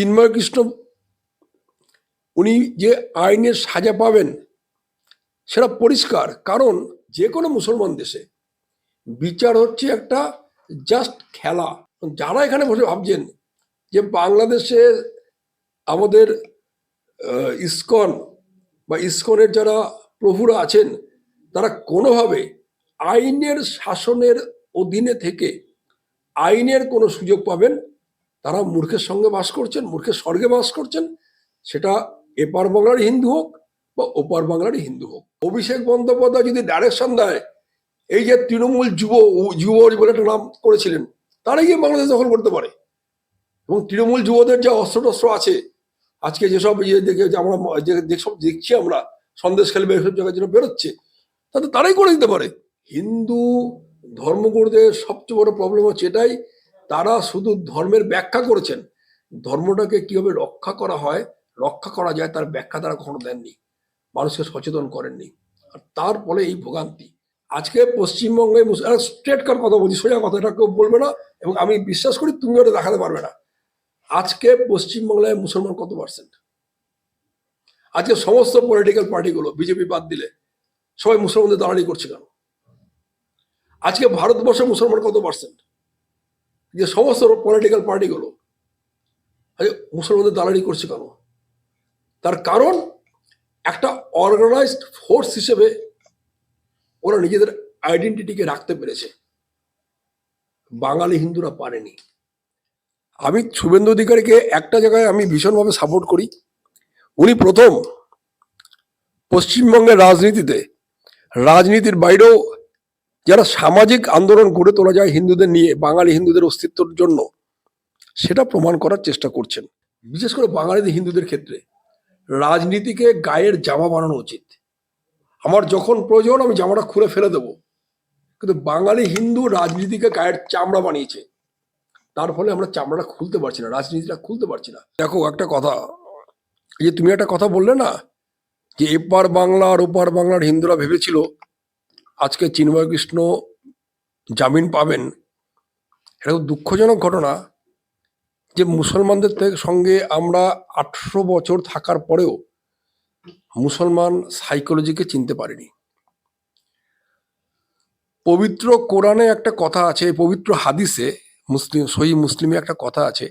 চিন্ময় কৃষ্ণ উনি যে আইনের সাজা পাবেন, সেটা পরিষ্কার। কারণ যে কোনো মুসলমান দেশে বিচার হচ্ছে একটা জাস্ট খেলা। যারা এখানে বসে ভাবছেন যে বাংলাদেশে আমাদের ইসকন বা ইসকনের যারা প্রভুরা আছেন, তারা কোনোভাবে আইনের শাসনের অধীনে থেকে আইনের কোনো সুযোগ পাবেন তারা মূর্খের সঙ্গে বাস করছেন, মূর্খের স্বর্গে বাস করছেন। সেটা এপার বাংলার হিন্দু হোক বা ওপার বাংলার হিন্দু হোক। অভিষেক বন্দ্যোপাধ্যায় যদি ডাইরেকশন দেয়, এই যে তৃণমূল যুব যুব বলে একটা নাম করেছিলেন, তারাই গিয়ে বাংলাদেশ দখল করতে পারে। এবং তৃণমূল যুবদের যে অস্ত্র টস্ত্র আছে, আজকে যেসব ইয়ে দেখে আমরা যেসব দেখছি আমরা, সন্দেশ খেলবে এসব জায়গায় যেন বেরোচ্ছে, তাতে তারাই করে দিতে পারে। হিন্দু ধর্মগুরুদের সবচেয়ে বড় প্রবলেম হচ্ছে এটাই তারা শুধু ধর্মের ব্যাখ্যা করেছেন। ধর্মটাকে কীভাবে রক্ষা করা হয়, রক্ষা করা যায় তার ব্যাখ্যা তারা কখনো দেননি। মানুষকে সচেতন করেননি। আর তার ফলে এই ভোগান্তি। আজকে পশ্চিমবঙ্গে স্ট্রেট কার কথা বলছি, সোজা কথা এটা কেউ বলবে না এবং আমি বিশ্বাস করি তুমি ওটা দেখাতে পারবে না। আজকে পশ্চিমবাংলায় মুসলমান কত পার্সেন্ট আজকে সমস্ত পলিটিক্যাল পার্টিগুলো বিজেপি বাদ দিলে সবাই মুসলমানদের দাঁড়ানি করছে কেন? আজকে ভারতবর্ষে মুসলমান কত পার্সেন্ট যে সমস্ত পলিটিক্যাল পার্টিগুলো আরে মুসলমানদের দালালি করছে কেন? তার কারণ একটা অর্গানাইজড ফোর্স হিসেবে ওরা নিজেদের আইডেন্টিটিকে রাখতে পেরেছে। বাঙালি হিন্দুরা পারেনি। আমি শুভেন্দু অধিকারীকে একটা জায়গায় আমি ভীষণভাবে সাপোর্ট করি। উনি প্রথম পশ্চিমবঙ্গের রাজনীতিতে, রাজনীতির বাইরেও যারা সামাজিক আন্দোলন গড়ে তোলা যায় হিন্দুদের নিয়ে, বাঙালি হিন্দুদের অস্তিত্বের জন্য, সেটা প্রমাণ করার চেষ্টা করছেন। বিশেষ করে বাঙালিদের হিন্দুদের ক্ষেত্রে, রাজনীতিকে গায়ের জামা বানানো উচিত। আমার যখন প্রয়োজন, আমি জামাটা খুলে ফেলে দেবো। কিন্তু বাঙালি হিন্দু রাজনীতিকে গায়ের চামড়া বানিয়েছে। তার ফলে আমরা চামড়াটা খুলতে পারছি না, রাজনীতিটা খুলতে পারছি না। দেখো, একটা কথা যে তুমি একটা কথা বললে না, যে এপার বাংলা আর ওপার বাংলার হিন্দুরা ভেবেছিল আজকে চিন্ময় কৃষ্ণ জামিন পাবেন, এটা খুব দুঃখজনক ঘটনা যে মুসলমানদের সঙ্গে আমরা আঠেরো বছর থাকার পরেও মুসলমান সাইকোলজিকে চিনতে পারিনি। পবিত্র কোরআনে একটা কথা আছে, পবিত্র হাদিসে মুসলিম, সহি মুসলিমে একটা কথা আছে,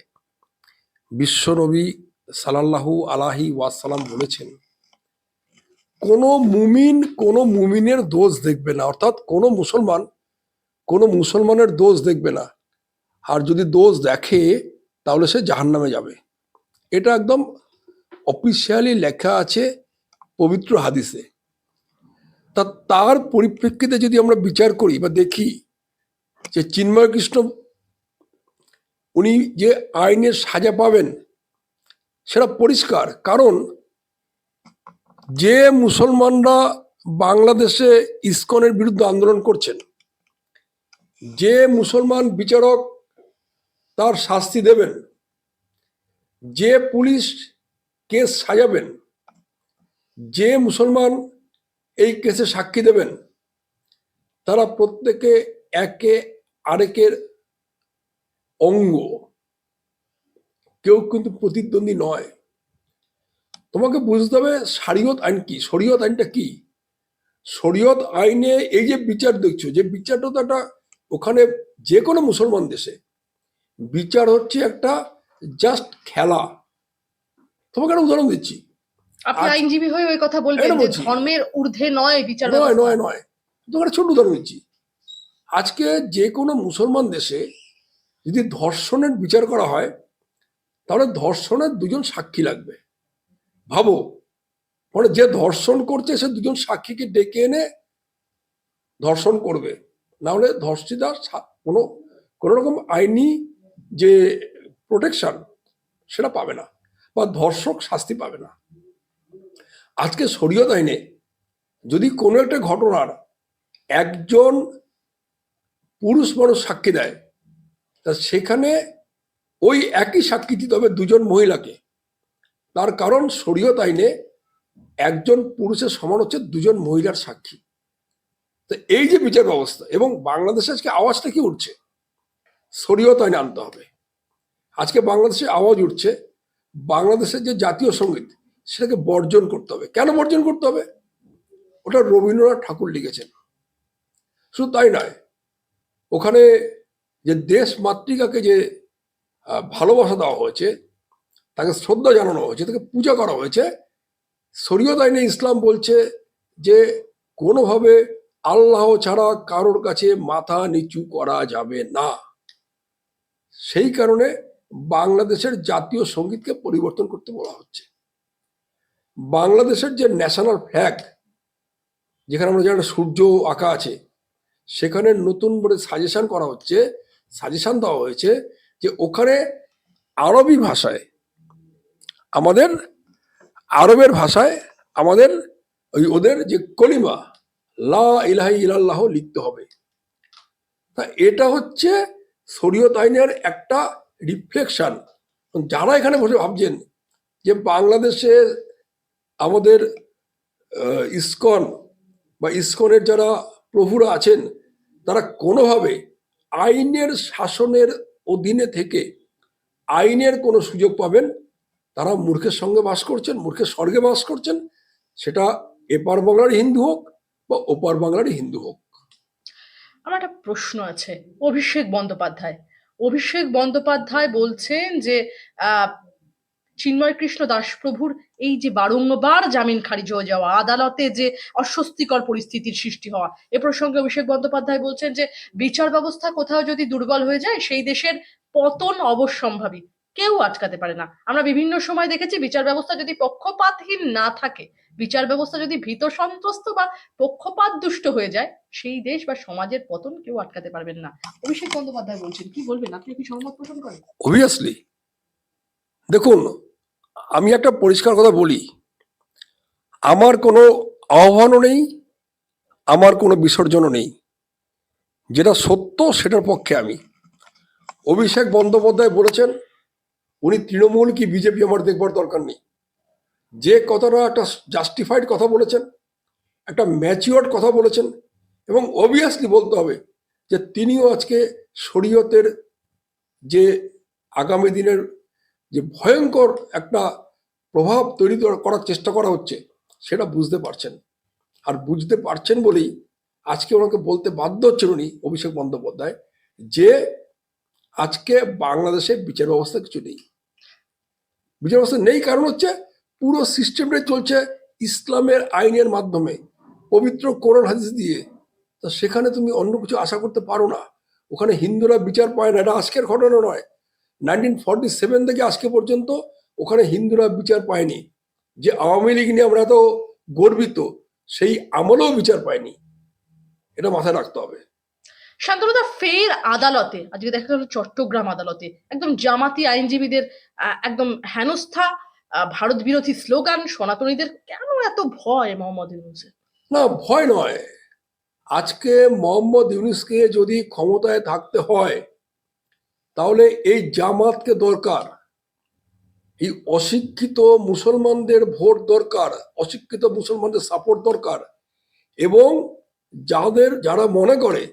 বিশ্বনবী সালাল্লাহু আলাহি ওয়াসালাম বলেছেন কোনো মুমিন কোনো মুমিনের দোষ দেখবে না, অর্থাৎ কোনো মুসলমান কোনো মুসলমানের দোষ দেখবে না। আর যদি দোষ দেখে, তাহলে সে জাহান্নামে যাবে। এটা একদম অফিসিয়ালি লেখা আছে পবিত্র হাদিসে। তা তার পরিপ্রেক্ষিতে যদি আমরা বিচার করি বা দেখি যে চিন্ময় কৃষ্ণ, উনি যে আইনের সাজা পাবেন, সেটা পরিষ্কার। কারণ যে মুসলমানরা বাংলাদেশে ইসকনের বিরুদ্ধে আন্দোলন করছেন, যে মুসলমান বিচারক তার শাস্তি দেবেন, যে পুলিশ কেস সাজাবেন, যে মুসলমান এই কেসে সাক্ষী দেবেন, তারা প্রত্যেকে একে আরেকের অঙ্গ। কেউ কিন্তু প্রতিদ্বন্দ্বী নয়। তোমাকে বুঝতে হবে শরীয়ত আইন কি? শরীয়ত আইনটা কি? শরীয়ত আইনে এই যে বিচার দেখছ যে বিচারটা তো একটা ওখানে যে কোনো মুসলমান দেশে বিচার হচ্ছে একটা জাস্ট খেলা। তোমাকে একটা উদাহরণ দিচ্ছি। আপনি আইনজীবী হয়ে ওই কথা বলবেন যে ধর্মের ঊর্ধ্বে নয় বিচার নয় নয় নয়। তোমাকে ছোট উদাহরণ দিচ্ছি। আজকে যে কোনো মুসলমান দেশে যদি ধর্ষণের বিচার করা হয় তাহলে ধর্ষণের দুজন সাক্ষী লাগবে। ভাবো। মানে যে ধর্ষণ করছে, সে দুজন সাক্ষীকে ডেকে এনে ধর্ষণ করবে। না হলে ধর্ষিতা কোনো কোনো রকম আইনি যে প্রোটেকশন সেটা পাবে না বা ধর্ষক শাস্তি পাবে না। আজকে শরীয়ত আইনে যদি কোনো একটা ঘটনার একজন পুরুষ মানুষ সাক্ষী দেয়, তা সেখানে ওই একই সাক্ষী দিতে হবে দুজন মহিলাকে। তার কারণ শরীয়ত আইনে একজন পুরুষের সমান হচ্ছে দুজন মহিলার সাক্ষী। তো এই যে বিচার ব্যবস্থা এবং বাংলাদেশে আজকে আওয়াজটা কি উঠছে? শরীয়ত আইনে আনতে হবে। আজকে বাংলাদেশে আওয়াজ উঠছে, বাংলাদেশের যে জাতীয় সংগীত, সেটাকে বর্জন করতে হবে। কেন বর্জন করতে হবে? ওটা রবীন্দ্রনাথ ঠাকুর লিখেছেন। শুধু তাই নয়, ওখানে যে দেশ মাতৃকাকে যে ভালোবাসা দেওয়া হয়েছে তাকে শ্রদ্ধা জানানো হয়েছে, তাকে পূজা করা হয়েছে। শরীয়ত আইনে ইসলাম বলছে যে, কোনোভাবে আল্লাহ ছাড়া কারোর কাছে মাথা নিচু করা যাবে না। সেই কারণে বাংলাদেশের জাতীয় সঙ্গীতকে পরিবর্তন করতে বলা হচ্ছে। বাংলাদেশের যে ন্যাশনাল ফ্ল্যাগ, যেখানে আমরা জানি সূর্য আঁকা আছে, সেখানে নতুন করে সাজেশন করা হচ্ছে, সাজেশন দেওয়া হয়েছে যে, ওখানে আরবি ভাষায় আমাদের আরবের ভাষায় আমাদের ওই ওদের যে কলিমা, লা ইলাহি ইলাল্লাহ লিখতে হবে। তা এটা হচ্ছে শরীয়ত আইনের একটা রিফ্লেকশন যারা এখানে বসে ভাবছেন যে বাংলাদেশে আমাদের ইসকন বা ইসকনের যারা প্রভুরা আছেন, তারা কোনোভাবে আইনের শাসনের অধীনে থেকে আইনের কোনো সুযোগ পাবেন তারা মূর্খের সঙ্গে বাস করছেন, মূর্খের স্বর্গে বাস করছেন। সেটা এপার বাংলার হিন্দু হোক বা ওপার বাংলার হিন্দু হোক। আমার একটা প্রশ্ন আছে, অভিষেক বন্দ্যোপাধ্যায়। অভিষেক বন্দ্যোপাধ্যায় বলছেন যে চিন্ময় কৃষ্ণ দাসপ্রভুর এই যে বারংবার জামিন খারিজ হয়ে যাওয়া, আদালতে যে অস্বস্তিকর পরিস্থিতির সৃষ্টি হওয়া, এ প্রসঙ্গে অভিষেক বন্দ্যোপাধ্যায় বলছেন যে, বিচার ব্যবস্থা কোথাও যদি দুর্বল হয়ে যায়, সেই দেশের পতন অবশ্যম্ভাবী। কেউ আটকাতে পারে না। আমরা বিভিন্ন সময় দেখেছি বিচার ব্যবস্থা যদি পক্ষপাতহীন না থাকে, বিচার ব্যবস্থা যদি ভীত সন্ত্রস্ত বা পক্ষপাত দুষ্ট হয়ে যায়, সেই দেশ বা সমাজের পতন কেউ আটকাতে পারবেন না। অভিষেক বন্দ্যোপাধ্যায় বলছেন, কি বলবেন? আপনি কি সহমত পোষণ করেন? অবভিয়াসলি দেখুন, আমি একটা পরিষ্কার কথা বলি। আমার কোনো আহ্বানও নেই, আমার কোনো বিসর্জনও নেই। যেটা সত্য, সেটার পক্ষে আমি। অভিষেক বন্দ্যোপাধ্যায় বলেছেন উনি তৃণমূল কি বিজেপি আমার দেখবার দরকার নেই। যে কথাটা একটা জাস্টিফাইড কথা বলেছেন, একটা ম্যাচিওর্ড কথা বলেছেন, এবং অবভিয়াসলি বলতে হবে যে তিনিও আজকে শরীয়তের যে আগামী দিনের যে ভয়ঙ্কর একটা প্রভাব তৈরি করার চেষ্টা করা হচ্ছে, সেটা বুঝতে পারছেন। আর বুঝতে পারছেন বলেই আজকে ওনাকে বলতে বাধ্য হচ্ছেন উনি অভিষেক বন্দ্যোপাধ্যায় যে আজকে বাংলাদেশে বিচার ব্যবস্থা কিছু নেই। বিচার ব্যবস্থা নেই কারণ হচ্ছে পুরো সিস্টেমটাই চলছে ইসলামের আইনের মাধ্যমে, পবিত্র কোরআন হাদিস দিয়ে। তা সেখানে তুমি অন্য কিছু আশা করতে পারো না। ওখানে হিন্দুরা বিচার পায় না, এটা আজকের ঘটনা নয়। নাইনটিন ফর্টি সেভেন থেকে আজকে পর্যন্ত ওখানে হিন্দুরা বিচার পায়নি। যে আওয়ামী লীগ নিয়ে আমরা এত গর্বিত, সেই আমলেও বিচার পায়নি। এটা মাথায় রাখতে হবে। শান্তনুদা ফের আদালতে, আজকে দেখা গেল চট্টগ্রাম আদালতে, একদম জামাতি আইনজীবীদের একদম হেনস্থা ভারত বিরোধী স্লোগান সনাতনীদের কেন এত ভয় মোহাম্মদ ইউনুসের? না, ভয় নয়। আজকে মোহাম্মদ ইউনুসকে যদি ক্ষমতায় থাকতে হয়, তাহলে এই জামাতকে দরকার। এই অশিক্ষিত মুসলমানদের ভোট দরকার, অশিক্ষিত মুসলমানদের সাপোর্ট দরকার এবং যাদের, যারা মনে করে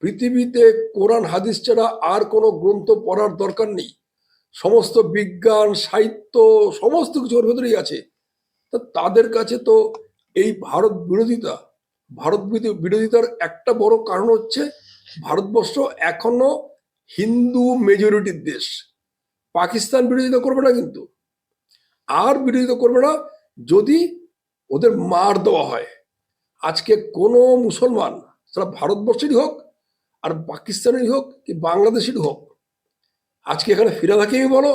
পৃথিবীতে কোরআন, হাদিস ছাড়া আর কোনো গ্রন্থ পড়ার দরকার নেই। সমস্ত বিজ্ঞান, সাহিত্য, সমস্ত কিছু ওর ভেতরেই আছে। তা তাদের কাছে তো এই ভারত বিরোধিতা, ভারত বিরোধী- বিরোধিতার একটা বড় কারণ হচ্ছে ভারতবর্ষ এখনও হিন্দু মেজরিটির দেশ। পাকিস্তান বিরোধিতা করবে না কিন্তু। আর বিরোধিতা করবে না যদি ওদের মার দেওয়া হয়। আজকে কোনো মুসলমান সেটা ভারতবর্ষেরই হোক আর পাকিস্তানেরই হোক কি বাংলাদেশেরই হোক, আজকে এখানে ফিরাদ হাকিমি বলো,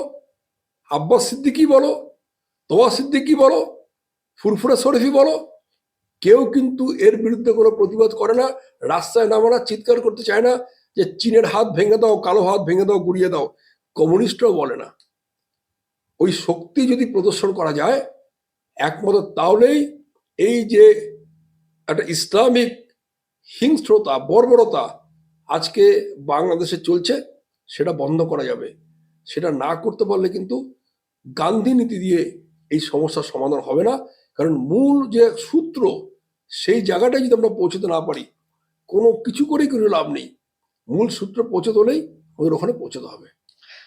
আব্বাস সিদ্দিকি বলো তোয়া সিদ্দিকি বলো, ফুরফুরা শরীফি বলো, কেউ কিন্তু এর বিরুদ্ধে কোনো প্রতিবাদ করে না, রাস্তায় নামে না চিৎকার করতে চায় না যে চীনের হাত ভেঙে দাও, কালো হাত ভেঙে দাও, গুড়িয়ে দাও, কমিউনিস্টরাও বলে না। ওই শক্তি যদি প্রদর্শন করা যায়, একমাত্র তাহলেই এই যে একটা ইসলামিক হিংস্রতা, বর্বরতা আজকে বাংলাদেশে চলছে, সেটা বন্ধ করা যাবে। সেটা না করতে পারলে কিন্তু গান্ধী নীতি দিয়ে এই সমস্যার সমাধান হবে না। কারণ মূল যে সূত্র, সেই জায়গাটায় যদি আমরা পৌঁছতে না পারি, কোনো কিছু করেই কোনো লাভ নেই। মূল সূত্র পৌঁছতে হলেই ওদের ওখানে পৌঁছতে হবে।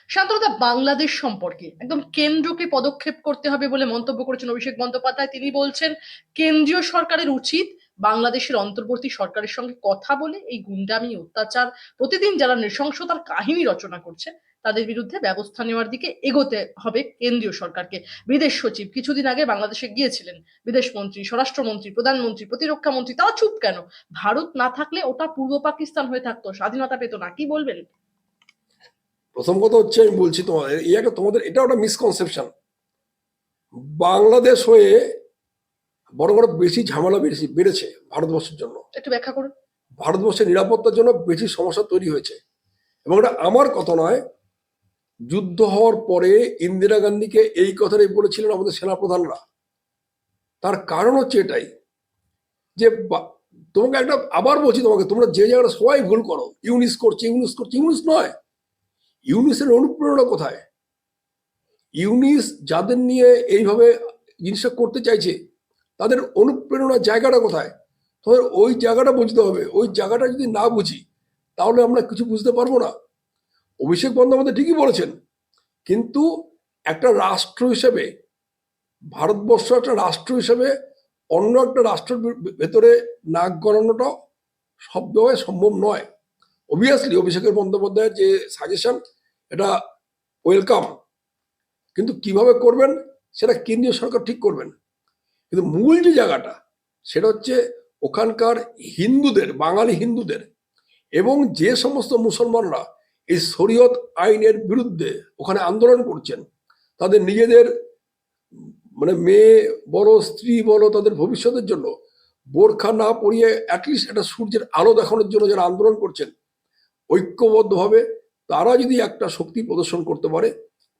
সাধারণত বাংলাদেশ সম্পর্কে একদম কেন্দ্রকে পদক্ষেপ করতে হবে বলে মন্তব্য করেছেন অভিষেক বন্দ্যোপাধ্যায়। তিনি বলছেন, কেন্দ্রীয় সরকারের উচিত বাংলাদেশের অন্তর্বর্তী সরকারের সঙ্গে কথা বলে এই গুন্ডামি, অত্যাচার, প্রতিদিন যারা নৃশংসতার কাহিনী রচনা করছে, তাদের বিরুদ্ধে ব্যবস্থা নেওয়ার দিকে এগোতে হবে কেন্দ্রীয় সরকারকে। বিদেশ সচিব কিছুদিন আগে বাংলাদেশে গিয়েছিলেন। বিদেশমন্ত্রী স্বরাষ্ট্রমন্ত্রী, প্রধানমন্ত্রী, প্রতিরক্ষা মন্ত্রী তাও চুপ কেন? ভারত না থাকলে ওটা পূর্ব পাকিস্তান হয়ে থাকতো, স্বাধীনতা পেত না, কি বলবেন? প্রথম কথা হচ্ছে আমি বলছি তোমাদের তোমাদের, এটা একটা মিসকনসেপশন বাংলাদেশ হয়ে বরং আরও বেশি ঝামেলা বেড়েছে বেড়েছে ভারতবর্ষের জন্য। একটু ব্যাখ্যা করুন। ভারতবর্ষের নিরাপত্তার জন্য বেশি সমস্যা তৈরি হয়েছে। এবং এটা আমার কথা নয় যুদ্ধ হওয়ার পরে ইন্দিরা গান্ধীকে এই কথাটাই বলেছিলেন আমাদের সেনাপ্রধানরা। তার কারণ হচ্ছে এটাই যে তোমাকে একটা আবার বলছি তোমাকে তোমরা যে জায়গাটা সবাই ভুল করো ইউনিস করছে ইউনিস করছে ইউনিস নয়। ইউনিসের অনুপ্রেরণা কোথায়? ইউনিস যাদের নিয়ে এইভাবে জিনিসটা করতে চাইছে তাদের অনুপ্রেরণার জায়গাটা কোথায়? তোমাদের ওই জায়গাটা বুঝতে হবে। ওই জায়গাটা যদি না বুঝি, তাহলে আমরা কিছু বুঝতে পারব না। অভিষেক বন্দ্যোপাধ্যায় ঠিকই বলেছেন। কিন্তু একটা রাষ্ট্র হিসেবে, ভারতবর্ষ একটা রাষ্ট্র হিসেবে অন্য একটা রাষ্ট্রের ভেতরে নাক গলানোটা সবভাবে সম্ভব নয়। অবভিয়াসলি অভিষেকের বন্দ্যোপাধ্যায়ের যে সাজেশন এটা ওয়েলকাম কিন্তু কীভাবে করবেন, সেটা কেন্দ্রীয় সরকার ঠিক করবেন। কিন্তু মূল যে জায়গাটা, সেটা হচ্ছে ওখানকার হিন্দুদের, বাঙালি হিন্দুদের এবং যে সমস্ত মুসলমানরা এই শরীয়ত আইনের বিরুদ্ধে ওখানে আন্দোলন করছেন, তাদের নিজেদের মানে মেয়ে বড়, স্ত্রী বড়, তাদের ভবিষ্যতের জন্য বোরখা না পরিয়ে অ্যাটলিস্ট একটা সূর্যের আলো দেখানোর জন্য যারা আন্দোলন করছেন, ঐক্যবদ্ধভাবে তারা যদি একটা শক্তি প্রদর্শন করতে পারে,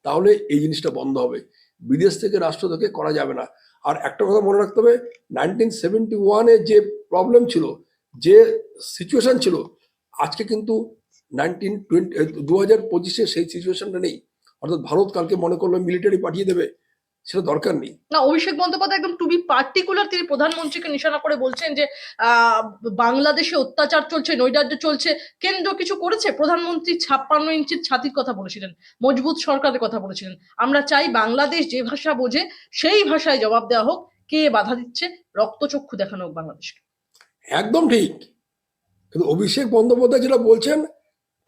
তাহলে এই জিনিসটা বন্ধ হবে। বিদেশ থেকে রাষ্ট্র থেকে করা যাবে না। আর একটা কথা মনে রাখতে হবে নাইনটিন সেভেন্টি ওয়ানে যে প্রবলেম ছিল, যে সিচুয়েশন ছিল, আজকে কিন্তু নাইনটিন টোয়েন্টি দু হাজার পঁচিশে সেই সিচুয়েশনটা নেই। অর্থাৎ ভারত কালকে মনে করল মিলিটারি পাঠিয়ে দেবে। সেটা দরকার নেই। না অভিষেক বন্দ্যোপাধ্যায় একদম টু বি পার্টিকুলার তিনি প্রধানমন্ত্রীকে নিশানা করে বলছেন যে বাংলাদেশে অত্যাচার চলছে নৈরাজ্য চলছে কেন্দ্র কিছু করেছে? প্রধানমন্ত্রী ছাপ্পান্ন ইঞ্চির ছাতির কথা বলেছিলেন মজবুত সরকারের কথা বলেছিলেন। আমরা চাই বাংলাদেশ যে ভাষা বোঝে সেই ভাষায় জবাব দেওয়া হোক কে বাধা দিচ্ছে রক্তচক্ষু দেখানো হোক বাংলাদেশকে। একদম ঠিক। কিন্তু অভিষেক বন্দ্যোপাধ্যায় যেটা বলছেন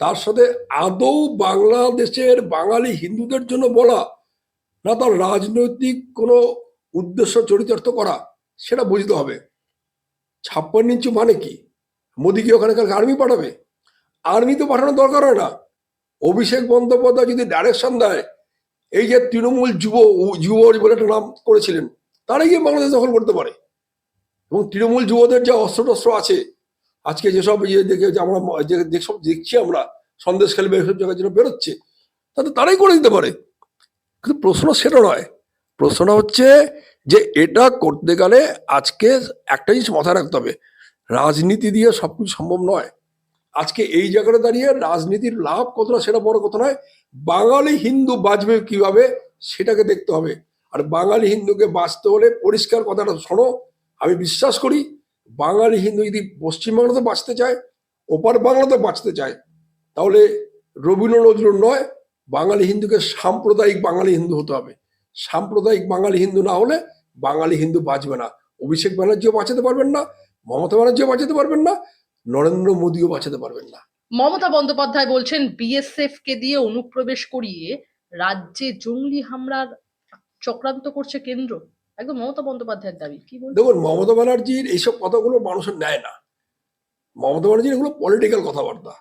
তার সাথে আদৌ বাংলাদেশের বাঙালি হিন্দুদের জন্য বলা না তার রাজনৈতিক কোনো উদ্দেশ্য চরিতার্থ করা, সেটা বুঝতে হবে। ছাপ্পান্ন ইঞ্চি মানে কি? মোদি কি ওখানে কালকে আর্মি পাঠাবে? আর্মি তো পাঠানোর দরকার হয় না। অভিষেক বন্দ্যোপাধ্যায় যদি ডাইরেকশন দেয়, এই যে তৃণমূল যুব যুব বলে একটা নাম করেছিলেন তারাই গিয়ে বাংলাদেশ দখল করতে পারে। এবং তৃণমূল যুবদের যে অস্ত্র টস্ত্র আছে, আজকে যেসব ইয়ে দেখে আমরা যেসব দেখছি আমরা, সন্দেশ খেলবে, এসব জায়গায় যেটা বেরোচ্ছে, তাতে তারাই করে দিতে পারে। কিন্তু প্রশ্ন সেটা নয়। প্রশ্নটা হচ্ছে যে এটা করতে গেলে আজকে একটা জিনিস মাথায় রাখতে হবে। রাজনীতি দিয়ে সব কিছু সম্ভব নয়। আজকে এই জায়গাটা দাঁড়িয়ে রাজনীতির লাভ কতটা সেটা বড় কথা নয়। বাঙালি হিন্দু বাঁচবে কীভাবে সেটাকে দেখতে হবে। আর বাঙালি হিন্দুকে বাঁচতে হলে পরিষ্কার কথাটা শোনো। আমি বিশ্বাস করি বাঙালি হিন্দু যদি পশ্চিমবাংলাতে বাঁচতে চায়, ওপার বাংলাতে বাঁচতে চায়, তাহলে রবীন্দ্র নজরুল নয় বাঙালি হিন্দুকে সাম্প্রদায়িক বাঙালি হিন্দু হতে হবে। সাম্প্রদায়িক বাঙালি হিন্দু না হলে বাঙালি হিন্দু বাঁচবে না। অভিষেক ব্যানার্জিও বাঁচাতে পারবেন না মমতা ব্যানার্জিও বাঁচাতে পারবেন না নরেন্দ্র মোদীও বাঁচাতে পারবেন না। মমতা বন্দ্যোপাধ্যায় বলছেন বিএসএফ কে দিয়ে অনুপ্রবেশ করিয়ে রাজ্যে জঙ্গি হামলার চক্রান্ত করছে কেন্দ্র। একদম মমতা বন্দ্যোপাধ্যায়ের দাবি কি দেখুন মমতা ব্যানার্জির এইসব কথাগুলো মানুষের নেয় না। মমতা ব্যানার্জির এগুলো পলিটিক্যাল কথাবার্তা।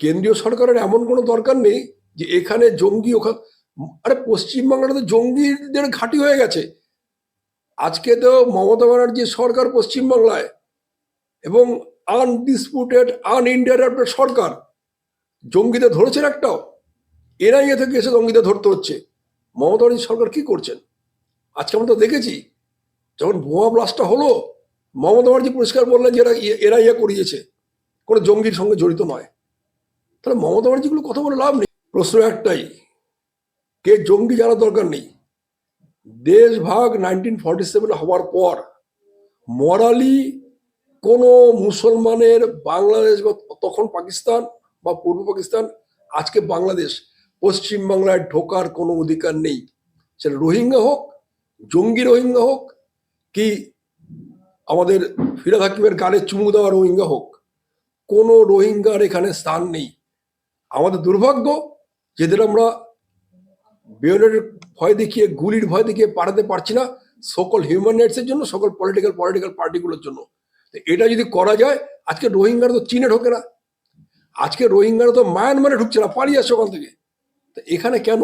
কেন্দ্রীয় সরকারের এমন কোনো দরকার নেই যে এখানে জঙ্গি ওখানে, আরে পশ্চিমবাংলাতে জঙ্গিদের ঘাঁটি হয়ে গেছে। আজকে তো মমতা ব্যানার্জির সরকার পশ্চিমবাংলায় এবং আনডিসপুটেড আনইন্টারাপ্টেড সরকার। জঙ্গিদের ধরেছেন একটাও। এনআইএ থেকে এসে জঙ্গিদের ধরতে হচ্ছে। মমতা ব্যানার্জি সরকার কি করছেন? আজকে আমরা তো দেখেছি, যখন বোমা ব্লাস্টটা হলো, মমতা ব্যানার্জি পরিষ্কার বললেন যে এরা ইয়ে করিয়েছে। কোনো জঙ্গির সঙ্গে জড়িত নয়। তাহলে মমতা ব্যানার্জিগুলো কথা বলে লাভ নেই। প্রশ্ন একটাই, কে জঙ্গি জানার দরকার নেই? দেশ ভাগ নাইনটিন ফর্টি সেভেন হওয়ার পর মরালি কোনো মুসলমানের বাংলাদেশ বা তখন পাকিস্তান বা পূর্ব পাকিস্তান, আজকে বাংলাদেশ, পশ্চিমবাংলায় ঢোকার কোনো অধিকার নেই। সেটা রোহিঙ্গা হোক, জঙ্গি রোহিঙ্গা হোক, কি আমাদের ফিরাদ হাকিমের গালে চুমু দেওয়া রোহিঙ্গা হোক, কোনো রোহিঙ্গার এখানে স্থান নেই। আমাদের দুর্ভাগ্য যেদের আমরা বেয়নের ভয় দেখিয়ে, গুলির ভয় দেখিয়ে পাঠাতে পারছি না, সকল হিউম্যান রাইটসের জন্য, সকল পলিটিক্যাল পলিটিক্যাল পার্টিগুলোর জন্য। তো এটা যদি করা যায়, আজকে রোহিঙ্গারা তো চীনে ঢোকে না। আজকে রোহিঙ্গারা তো মায়ানমারে ঢুকছে না, পালিয়ে আসছে ওখান থেকে। তো এখানে কেন?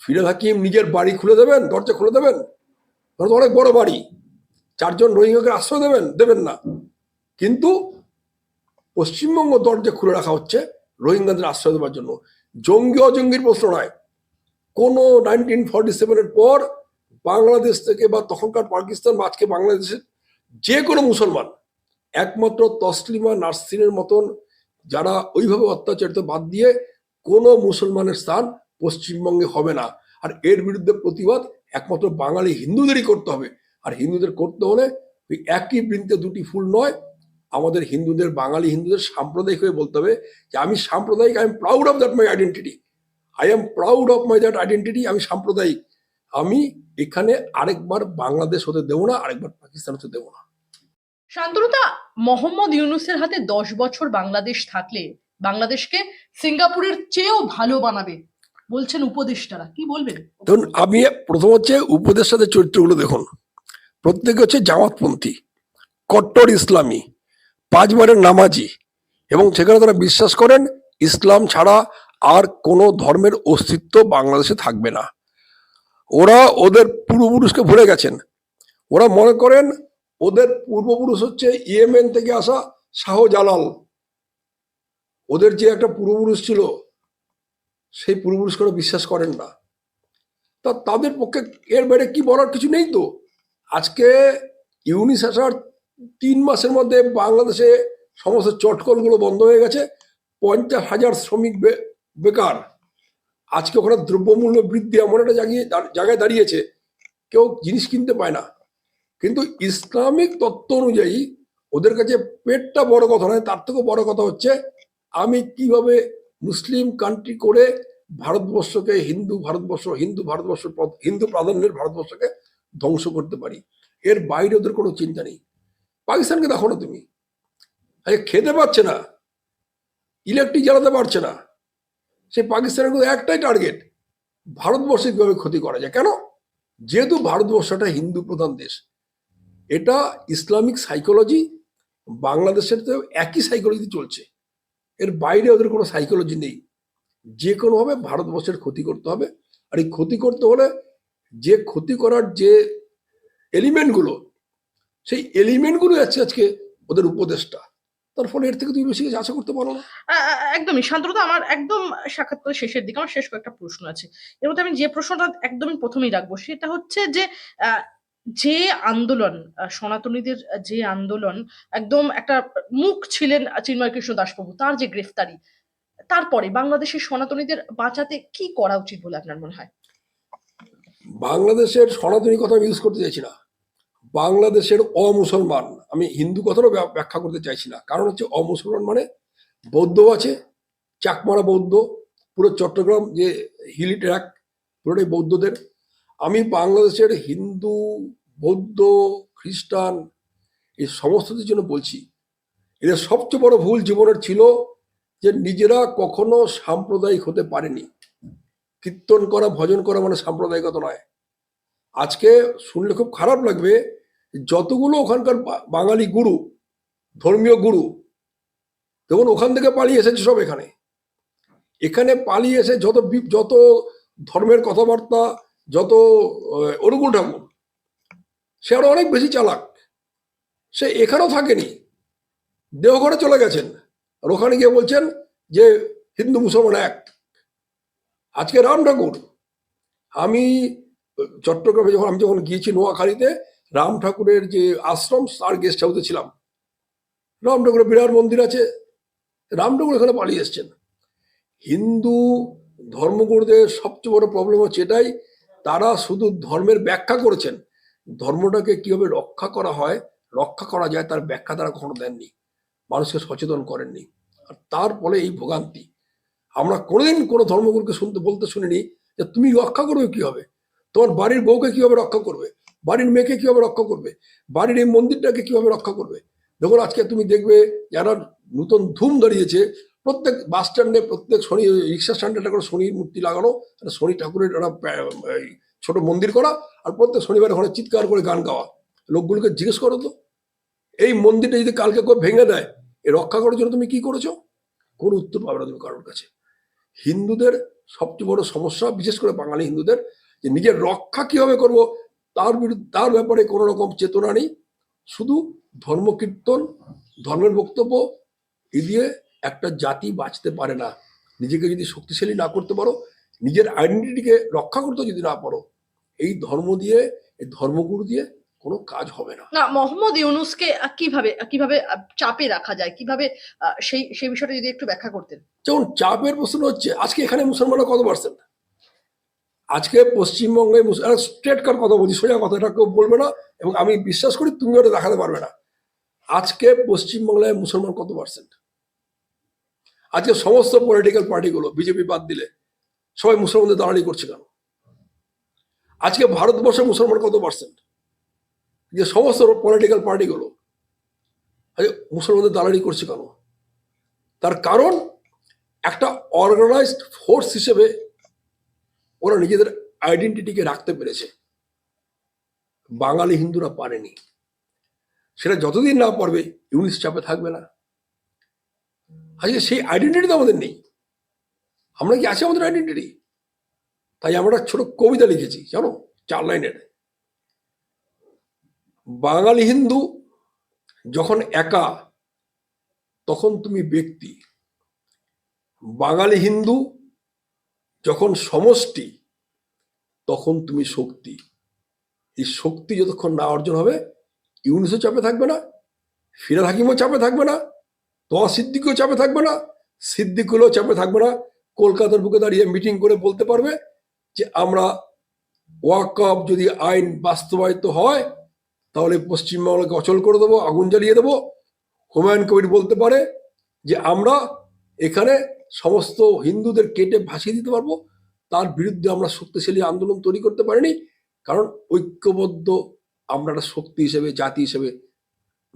ফিরাদ হাকিম নিজের বাড়ি খুলে দেবেন, দরজা খুলে দেবেন? তো অনেক বড় বাড়ি। চারজন রোহিঙ্গাকে আশ্রয় দেবেন দেবেন না। কিন্তু পশ্চিমবঙ্গ দরজা খুলে রাখা হচ্ছে রোহিঙ্গাদের আশ্রয় দেওয়ার জন্য। জঙ্গি অজঙ্গির প্রশ্ন নয়। কোনো নাইনটিন ফর্টি সেভেনের পর বাংলাদেশ থেকে বা তখনকার পাকিস্তান বা আজকে বাংলাদেশের যে কোনো মুসলমান, একমাত্র তসলিমা নার্সিনের মতন যারা ওইভাবে অত্যাচারিত বাদ দিয়ে কোনো মুসলমানের স্থান পশ্চিমবঙ্গে হবে না। আর এর বিরুদ্ধে প্রতিবাদ একমাত্র বাঙালি হিন্দুদেরই করতে হবে। আর হিন্দুদের করতে হলে ওই একই বৃন্তে দুটি ফুল নয় আমাদের হিন্দুদের বাঙালি হিন্দুদের সাম্প্রদায়িক হয়ে বলতে হবে যে আমি সাম্প্রদায়িক I am proud of that my identity I am proud of my that identity আমি সাম্প্রদায়িক। আমি এখানে আরেকবার বাংলাদেশ হতে দেবো না আরেকবার পাকিস্তান হতে দেবো না। শান্তনুতা মোহাম্মদ ইউনুসের হাতে দশ বছর বাংলাদেশ থাকলে বাংলাদেশকে সিঙ্গাপুরের চেয়েও ভালো বানাবে বলছেন উপদেষ্টারা। কি বলবেন? ধরুন আমি প্রথম হচ্ছে উপদেষ্টাদের চরিত্রগুলো দেখুন। প্রত্যেকে হচ্ছে জামাতপন্থী কট্টর ইসলামী পাঁচবারের নামাজি এবং সেখানে তারা বিশ্বাস করেন ইসলাম ছাড়া আর কোনো ধর্মের অস্তিত্ব বাংলাদেশে থাকবে না। ওরা ওদের পূর্বপুরুষকে ভুলে গেছেন। ওরা মনে করেন ওদের পূর্বপুরুষ হচ্ছে ইয়েমেন থেকে আসা শাহজালাল। ওদের যে একটা পূর্বপুরুষ ছিল, সেই পূর্বপুরুষকে ওরা বিশ্বাস করেন না। তা তাদের পক্ষে এর বাইরে কি বলার কিছু নেই তো? আজকে ইউনিস আসার তিন মাসের মধ্যে বাংলাদেশে সমস্ত চটকলগুলো বন্ধ হয়ে গেছে। পঞ্চাশ হাজার শ্রমিক বেকার। আজকে ওখানে দ্রব্যমূল্য বৃদ্ধি এমন একটা জায়গায় জায়গায় দাঁড়িয়েছে, কেউ জিনিস কিনতে পায় না। কিন্তু ইসলামিক তত্ত্ব অনুযায়ী ওদের কাছে পেটটা বড় কথা নয়, তার থেকেও বড় কথা হচ্ছে, আমি কীভাবে মুসলিম কান্ট্রি করে ভারতবর্ষকে হিন্দু ভারতবর্ষ হিন্দু ভারতবর্ষ হিন্দু প্রাধান্যের ভারতবর্ষকে ধ্বংস করতে পারি? এর বাইরে ওদের কোনো চিন্তা নেই। পাকিস্তানকে দেখো না তুমি। আরে খেতে পারছে না। ইলেকট্রিক জ্বালাতে পারছে না। সেই পাকিস্তানের কিন্তু একটাই টার্গেট ভারতবর্ষে কীভাবে ক্ষতি করা যায়? কেন? যেহেতু ভারতবর্ষটা হিন্দু প্রধান দেশ, এটা ইসলামিক সাইকোলজি বাংলাদেশের তো একই সাইকোলজি চলছে। এর বাইরে ওদের কোনো সাইকোলজি নেই। যে কোনোভাবে ভারতবর্ষের ক্ষতি করতে হবে। আর এই ক্ষতি করতে হলে যে ক্ষতি করার যে এলিমেন্টগুলো সেই এলিমেন্টগুলো আছে আজকে ওদের উপদেশটা। তার ফলে এর থেকে তুমি বেশি কিছু আশা করতে পারো না। একদমই। শান্তনুতা আমার একদম সাক্ষাৎকার শেষের দিকে আমার শেষ কয়েকটা প্রশ্ন আছে। এর মধ্যে আমি যে প্রশ্নটা একদমই প্রথমেই রাখব সেটা হচ্ছে যে যে আন্দোলন সনাতনীদের যে আন্দোলন একদম একটা মুখ ছিলেন চিন্ময় কৃষ্ণ দাসবাবু তার যে গ্রেফতারি তারপরে বাংলাদেশের সনাতনীদের বাঁচাতে কি করা উচিত বলে আপনার মনে হয়? বাংলাদেশের সনাতনী কথা ইউজ করতে চাইছি না। বাংলাদেশের অমুসলমান। আমি হিন্দু ব্য- ব্যাখ্যা করতে চাইছি না। কারণ হচ্ছে অমুসলমান মানে বৌদ্ধ আছে, চাকমারা বৌদ্ধ, পুরো চট্টগ্রাম যে হিলি ট্র্যাক, পুরোটাই বৌদ্ধদের। আমি বাংলাদেশের হিন্দু, বৌদ্ধ, খ্রিস্টান এই সমস্তদের জন্য বলছি। এদের সবচেয়ে বড় ভুল জীবনের ছিল যে নিজেরা কখনো সাম্প্রদায়িক হতে পারেনি। কীর্তন করা, ভজন করা মানে সাম্প্রদায়িকতা নয়। আজকে শুনলে খুব খারাপ লাগবে যতগুলো ওখানকার বাঙালি গুরু, ধর্মীয় গুরু, দেখুন ওখান থেকে পালিয়ে এসেছে সব এখানে। এখানে পালিয়ে এসে যত যত ধর্মের কথাবার্তা, যত অনুকূল ঠাকুর, সে আরও অনেক বেশি চালাক। সে এখানেও থাকেনি। দেওঘরে চলে গেছেন। আর ওখানে গিয়ে বলছেন যে, হিন্দু মুসলমান এক। আজকে রাম ঠাকুর। আমি, চট্টগ্রামে যখন, আমি যখন গিয়েছি নোয়াখালীতে রাম ঠাকুরের যে আশ্রম, তার গেস্ট হাউসে ছিলাম। রাম ঠাকুরের বিরাট মন্দির আছে। রাম ঠাকুর এখানে পালিয়ে এসছেন। হিন্দু ধর্মগুরুদের সবচেয়ে বড় প্রবলেম হচ্ছে এটাই, তারা শুধু ধর্মের ব্যাখ্যা করেছেন। ধর্মটাকে কীভাবে রক্ষা করা হয়, রক্ষা করা যায়, তার ব্যাখ্যা তারা কখনো দেননি। মানুষকে সচেতন করেননি। আর তার ফলে এই ভোগান্তি। আমরা কোনোদিন কোনো ধর্মগুরুকে শুনতে, বলতে শুনিনি যে তুমি রক্ষা করবে কি হবে তোমার বাড়ির বউকে কীভাবে রক্ষা করবে? বাড়ির মেয়েকে কীভাবে রক্ষা করবে? বাড়ির এই মন্দিরটাকে কীভাবে রক্ষা করবে? দেখুন, আজকে তুমি দেখবে যারা নতুন ধুম দাঁড়িয়েছে প্রত্যেক বাস স্ট্যান্ডে প্রত্যেক শনি, রিক্সা স্ট্যান্ডে একটা করে শনির মূর্তি লাগানো শনি ঠাকুরের একটা ছোট মন্দির করা আর প্রত্যেক শনিবার ওখানে চিৎকার করে গান গাওয়া। লোকগুলোকে জিজ্ঞেস করো তো, এই মন্দিরটা যদি কালকে কেউ ভেঙে দেয়, এ রক্ষা করার জন্য তুমি কি করেছ? কোনো উত্তর পাবে না তুমি কারোর কাছে। হিন্দুদের সবচেয়ে বড় সমস্যা, বিশেষ করে বাঙালি হিন্দুদের, যে নিজের রক্ষা কীভাবে করব তার বিরুদ্ধে তার ব্যাপারে কোনো রকম চেতনা নেই। শুধু ধর্মকীর্তন ধর্মের বক্তব্য এ দিয়ে একটা জাতি বাঁচতে পারে না। নিজেকে যদি শক্তিশালী না করতে পারো নিজের আইডেন্টিটিকে রক্ষা করতে যদি না পারো এই ধর্ম দিয়ে এই ধর্মগুরু দিয়ে কোনো কাজ হবে না। না মোহাম্মদ ইউনুসকে কীভাবে কীভাবে চাপে রাখা যায়? কীভাবে সেই সেই বিষয়টা যদি একটু ব্যাখ্যা করতেন। যেমন চাপের প্রশ্ন হচ্ছে আজকে এখানে মুসলমানরা কত পার্সেন্ট আজকে পশ্চিমবঙ্গে স্ট্রেট কার কথা বলছি, সোজা কথাটা কেউ বলবে না এবং আমি বিশ্বাস করি তুমি ওটা দেখাতে পারবে না। আজকে পশ্চিমবাংলায় মুসলমান কত পার্সেন্ট আজকে সমস্ত পলিটিক্যাল পার্টিগুলো বিজেপি বাদ দিলে, সবাই মুসলমানদের দালালি করছে কেন? আজকে ভারতবর্ষে মুসলমান কত পার্সেন্ট যে সমস্ত পলিটিক্যাল পার্টিগুলো মুসলমানদের দালালি করছে কেন? তার কারণ একটা অর্গানাইজড ফোর্স হিসেবে ওরা নিজেদের আইডেন্টিটিকে রাখতে পেরেছে। বাঙালি হিন্দুরা পারেনি। সেটা যতদিন না পারবে, ইউনিস চাপে থাকবে না। আজকে সেই আইডেন্টিটি তো আমাদের নেই। আমরা কি আছে আমাদের আইডেন্টিটি তাই আমরা ছোট কবিতা লিখেছি, জানো? চার লাইনের। বাঙালি হিন্দু যখন একা, তখন তুমি ব্যক্তি। বাঙালি হিন্দু যখন সমষ্টি, তখন তুমি শক্তি। এই শক্তি যতক্ষণ না অর্জন হবে ইউনিসও চাপে থাকবে না, ফিরাদ হাকিমও চাপে থাকবে না তোমার সিদ্দিকও চাপে থাকবে না, সিদ্দিকুলও চাপে থাকবে না। কলকাতার বুকে দাঁড়িয়ে মিটিং করে বলতে পারবে যে, আমরা ওয়াকআপ যদি আইন বাস্তবায়িত হয়, তাহলে পশ্চিমবাংলাকে অচল করে দেবো, আগুন জ্বালিয়ে দেবো। হুমায়ুন কবির বলতে পারে যে, আমরা এখানে সমস্ত হিন্দুদের কেটে ভাসিয়ে দিতে পারব। তার বিরুদ্ধে আমরা শক্তিশালী আন্দোলন তৈরি করতে পারিনি। কারণ ঐক্যবদ্ধ আমরা একটা শক্তি হিসেবে, জাতি হিসেবে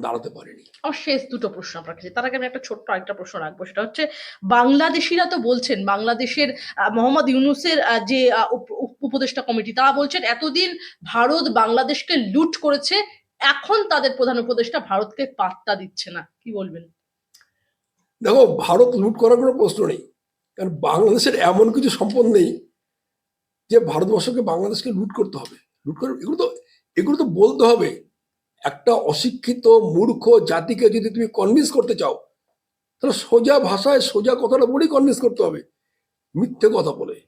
দাঁড়াতে পারিনি। আমার শেষ দুটো প্রশ্ন আপনার কাছে তার আগে আমি একটা ছোট্ট আরেকটা প্রশ্ন রাখব। সেটা হচ্ছে, বাংলাদেশিরা তো বলছেন, বাংলাদেশের মোহাম্মদ ইউনুসের যে উপ- উপ- উপদেষ্টা কমিটি, তারা বলছেন, এতদিন ভারত বাংলাদেশকে লুট করেছে, এখন তাদের প্রধান উপদেষ্টা ভারতকে পাত্তা দিচ্ছে না। কি বলবেন? দেখো, ভারত লুট করার কোনো প্রশ্ন নেই। কারণ বাংলাদেশের এমন কিছু সম্পদ নেই যে ভারতবর্ষকে বাংলাদেশকে লুট করতে হবে। লুট করে এগুলো তো এগুলো তো বলতে হবে। একটা অশিক্ষিত মূর্খ জাতিকে যদি তুমি কনভিন্স করতে চাও, তাহলে সোজা ভাষায় সোজা কথাটা বলেই কনভিন্স করতে হবে। মিথ্যে কথা বলে।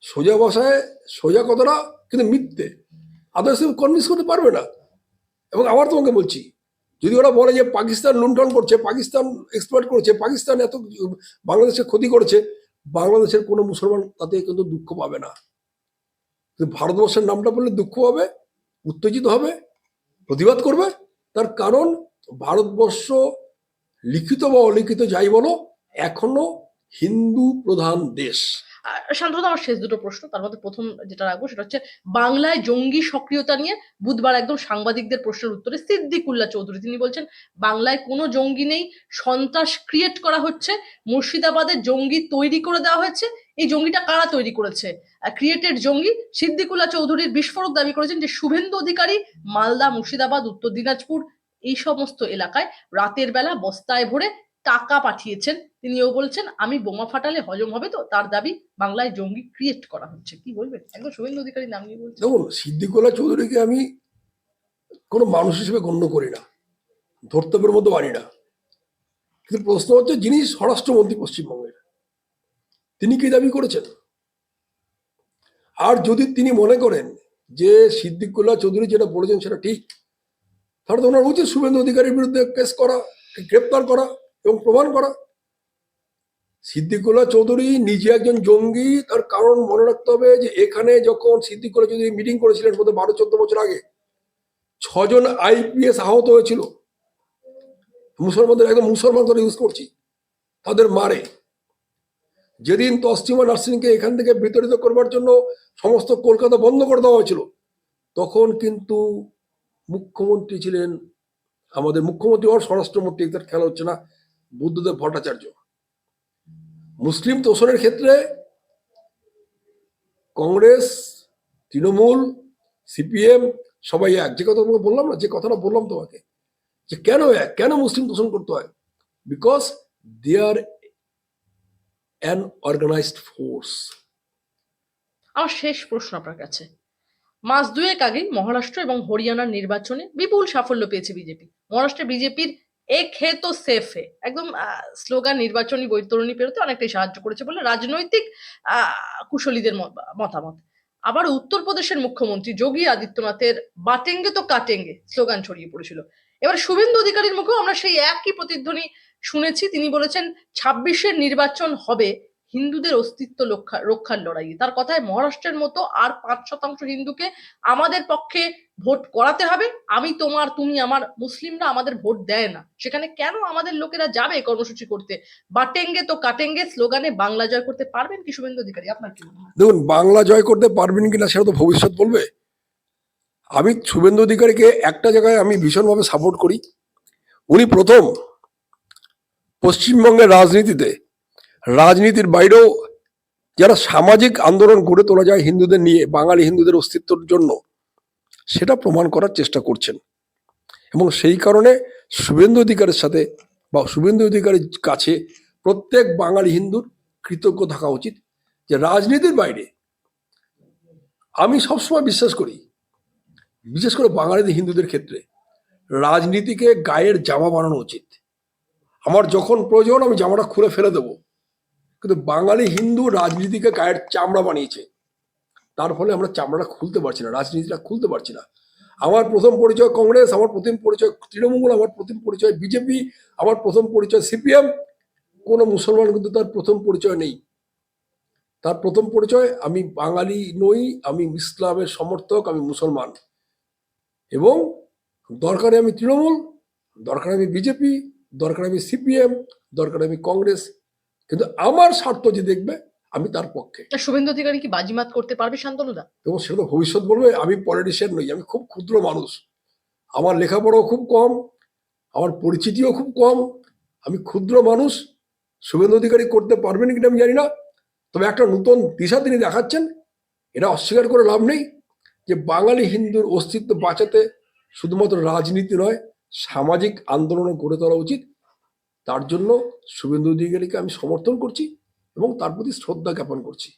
সোজা ভাষায় সোজা কথাটা কিন্তু মিথ্যে। আদার্স কনভিন্স করতে পারবে না। এবং আবার তোমাকে বলছি যদি ওরা বলে যে পাকিস্তান লুণ্ঠন করছে, পাকিস্তান এক্সপ্লোর করছে, পাকিস্তান এত বাংলাদেশের ক্ষতি করেছে, বাংলাদেশের কোনো মুসলমান তাতে কিন্তু দুঃখ পাবে না। ভারতবর্ষের নামটা বললে দুঃখ হবে, উত্তেজিত হবে, প্রতিবাদ করবে। তার কারণ ভারতবর্ষ লিখিত বা অলিখিত যাই বলো, এখনও হিন্দু প্রধান দেশ। শান্তত আমার শেষ দুটো প্রশ্ন, তার মধ্যে প্রথম যেটা রাখব সেটা হচ্ছে, বাংলায় জঙ্গি সক্রিয়তা নিয়ে বুধবার একদম সাংবাদিকদের প্রশ্নের উত্তরে সিদ্দিকুল্লাহ চৌধুরী, তিনি বলছেন, বাংলায় কোনো জঙ্গি নেই, সন্ত্রাস ক্রিয়েট করা হচ্ছে, মুর্শিদাবাদে জঙ্গি তৈরি করে দেওয়া হয়েছে, এই জঙ্গিটা কারা তৈরি করেছে? ক্রিয়েটেড জঙ্গি সিদ্দিকুল্লাহ চৌধুরীর বিস্ফোরক দাবি করেছেন যে শুভেন্দু অধিকারী, মালদা, মুর্শিদাবাদ, উত্তর দিনাজপুর, এই সমস্ত এলাকায় রাতের বেলা বস্তায় ভরে টাকা পাঠিয়েছেন। তিনিও বলছেন, আমি বোমা ফাটালে হজম হবে তো, তার দাবি বাংলায় জঙ্গি ক্রিয়েট করা হচ্ছে। কি বলবেন? একদম শুভেন্দু অধিকারী নাম নিয়ে বলছেন। দেখুন, সিদ্দিকুল্লাহ চৌধুরীকে আমি কোনো মানুষ হিসেবে গণ্য করি না। ধর্তব্যের মতো মানি না। কিন্তু প্রশ্ন হচ্ছে, যিনি স্বরাষ্ট্রমন্ত্রী পশ্চিমবঙ্গের, তিনি কি দাবি করেছেন? আর যদি তিনি মনে করেন যে সিদ্দিকুল্লাহ চৌধুরী যেটা বলেছেন সেটা ঠিক, তাহলে তো ওনার উচিত শুভেন্দু অধিকারীর বিরুদ্ধে কেস করা, গ্রেপ্তার করা। এবং প্রমাণ করা। সিদ্দিকুল্লাহ চৌধুরী নিজে একজন জঙ্গি, তার কারণ মনে রাখতে হবে যে এখানে যখন সিদ্দিকুল্লাহ চৌধুরী মিটিং করেছিলেন বোধ বারো চোদ্দ বছর আগে, ছজন আইপিএস আহত হয়েছিল। মুসলমানদের, একদম মুসলমান করে ইউজ করছি, তাদের মারে। যেদিন তসলিমা নার্সিংকে এখান থেকে বিতাড়িত করবার জন্য সমস্ত কলকাতা বন্ধ করে দেওয়া হয়েছিল, তখন কিন্তু মুখ্যমন্ত্রী ছিলেন, আমাদের মুখ্যমন্ত্রী আর স্বরাষ্ট্রমন্ত্রী, তার খেলা হচ্ছে না। বুদ্ধদেব ভট্টাচার্য। মুসলিম তোষণের ক্ষেত্রে কংগ্রেস, তৃণমূল, সিপিএম সবাই এক। যে কথা তোমাকে বললাম না, যে কথাটা বললাম তোমাকে, যে কেন এক? কেন মুসলিম তোষণ করতে হয়? Because they are an organized force আমার শেষ প্রশ্ন আপনার কাছে। মাস দুয়েক আগেই মহারাষ্ট্র এবং হরিয়ানার নির্বাচনে বিপুল সাফল্য পেয়েছে বিজেপি। মহারাষ্ট্রে বিজেপির এক হে তো সেফ হে একদম স্লোগান নির্বাচনী বৈতরণী পেরোতে অনেকটাই সাহায্য করেছে বলে রাজনৈতিক কুশলীদের মতামত। আবার উত্তরপ্রদেশের মুখ্যমন্ত্রী যোগী আদিত্যনাথের বাটেঙ্গে তো কাটেঙ্গে স্লোগান ছড়িয়ে পড়েছিল। এবার শুভেন্দু অধিকারীর মুখেও আমরা সেই একই প্রতিধ্বনি শুনেছি। তিনি বলেছেন ছাব্বিশের নির্বাচন হবে হিন্দুদের অস্তিত্ব রক্ষা, রক্ষার লড়াই। তার কথায় মহারাষ্ট্রের মতো আর পাঁচ শতাংশ হিন্দুকে আমাদের পক্ষে ভোট করাতে হবে। আমি তোমার, তুমি আমার মুসলিমরা আমাদের ভোট দেয় না। সেখানে কেন আমাদের লোকেরা যাবে কর্মসূচি করতে? বাটেঙ্গে তো কাটেঙ্গে স্লোগানে বাংলা জয় করতে পারবেন কি শুভেন্দু অধিকারী? আপনার কি দেখুন, বাংলা জয় করতে পারবেন কিনা সেটা তো ভবিষ্যৎ বলবে। আমি শুভেন্দু অধিকারীকে একটা জায়গায় আমি ভীষণভাবে সাপোর্ট করি। উনি প্রথম পশ্চিমবঙ্গের রাজনীতিতে রাজনীতির বাইরেও যারা সামাজিক আন্দোলন গড়ে তোলা যায় হিন্দুদের নিয়ে, বাঙালি হিন্দুদের অস্তিত্বের জন্য, সেটা প্রমাণ করার চেষ্টা করছেন। এবং সেই কারণে শুভেন্দু অধিকারের সাথে বা শুভেন্দু অধিকারের কাছে প্রত্যেক বাঙালি হিন্দুর কৃতজ্ঞ থাকা উচিত যে রাজনীতির বাইরে আমি সবসময় বিশ্বাস করি, বিশেষ করে বাঙালিদের হিন্দুদের ক্ষেত্রে, রাজনীতিকে গায়ের জামা বানানো উচিত। আমার যখন প্রয়োজন, আমি জামাটা খুলে ফেলে দেবো। কিন্তু বাঙালি হিন্দু রাজনীতিকে গায়ের চামড়া বানিয়েছে। তার ফলে আমরা চামড়াটা খুলতে পারছি না, রাজনীতিটা খুলতে পারছি না। আমার প্রথম পরিচয় কংগ্রেস, আমার প্রথম পরিচয় তৃণমূল, আমার প্রথম পরিচয় বিজেপি, আমার প্রথম পরিচয় সিপিএম। কোনো মুসলমান কিন্তু তার প্রথম পরিচয় নেই। তার প্রথম পরিচয়, আমি বাঙালি নই, আমি ইসলামের সমর্থক, আমি মুসলমান। এবং দরকারে আমি তৃণমূল, দরকার আমি বিজেপি, দরকার আমি সিপিএম, দরকার আমি কংগ্রেস কিন্তু আমার স্বার্থ যে দেখবে আমি তার পক্ষে। শুভেন্দু অধিকারী কি বাজিমাত করতে পারবে শান্তনুদা? এবং সেগুলো ভবিষ্যৎ বলবে আমি পলিটিশিয়ান নই আমি খুব ক্ষুদ্র মানুষ। আমার লেখাপড়াও খুব কম আমার পরিচিতিও খুব কম আমি ক্ষুদ্র মানুষ। শুভেন্দু অধিকারী করতে পারবেন কিনা আমি জানি না। তবে একটা নতুন দিশা তিনি দেখাচ্ছেন এটা অস্বীকার করে লাভ নেই যে বাঙালি হিন্দুর অস্তিত্ব বাঁচাতে শুধুমাত্র রাজনীতি নয় সামাজিক আন্দোলনে গড়ে তোলা উচিত। তার জন্য শুভেন্দু অধিকারীকে আমি সমর্থন করছি এবং তার প্রতি শ্রদ্ধা জ্ঞাপন করছি।